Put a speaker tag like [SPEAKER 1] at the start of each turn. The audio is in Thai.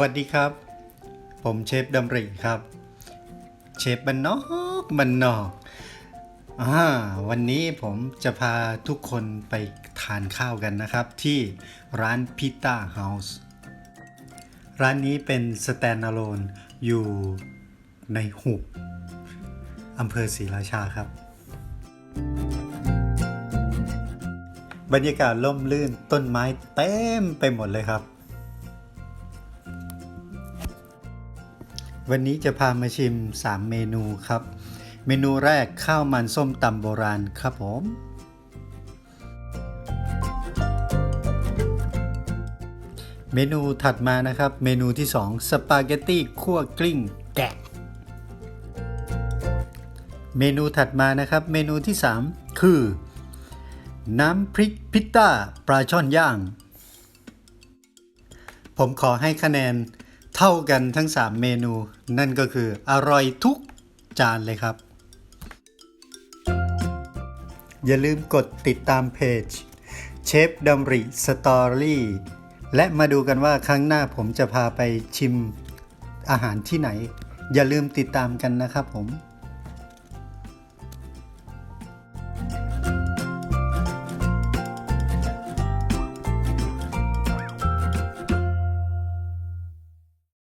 [SPEAKER 1] วัสดีครับ ผมเชฟดำริครับ เชฟบันนอกบันนอกอ่าวันนี้ผมจะพาทุกคนไปทานข้าวกันนะครับ ที่ร้านพิต้าเฮาส์ร้านนี้เป็นสแตน d ์ l o n e อยู่ในหุบอำเภอศรีราชาครับ บรรยากาศล่มลื่นต้นไม้เต็มไปหมดเลยครับ วันนี้จะพามาชิม 3 เมนูครับ เมนูแรกข้าวมันส้มตำโบราณครับผม เมนูถัดมานะครับ เมนูที่ 2 สปาเกตตี้คั่วกลิ้งแกะ เมนูถัดมานะครับ เมนูที่ 3 คือ น้ำพริกพิตต้าปลาช่อนย่าง ผมขอให้คะแนน เท่ากันทั้ง 3 เมนู นั่นก็คืออร่อยทุกจานเลยครับ อย่าลืมกดติดตามเพจเชฟดำริสตอรี่และมาดูกันว่าครั้งหน้าผมจะพาไปชิมอาหารที่ไหน อย่าลืมติดตามกันนะครับผม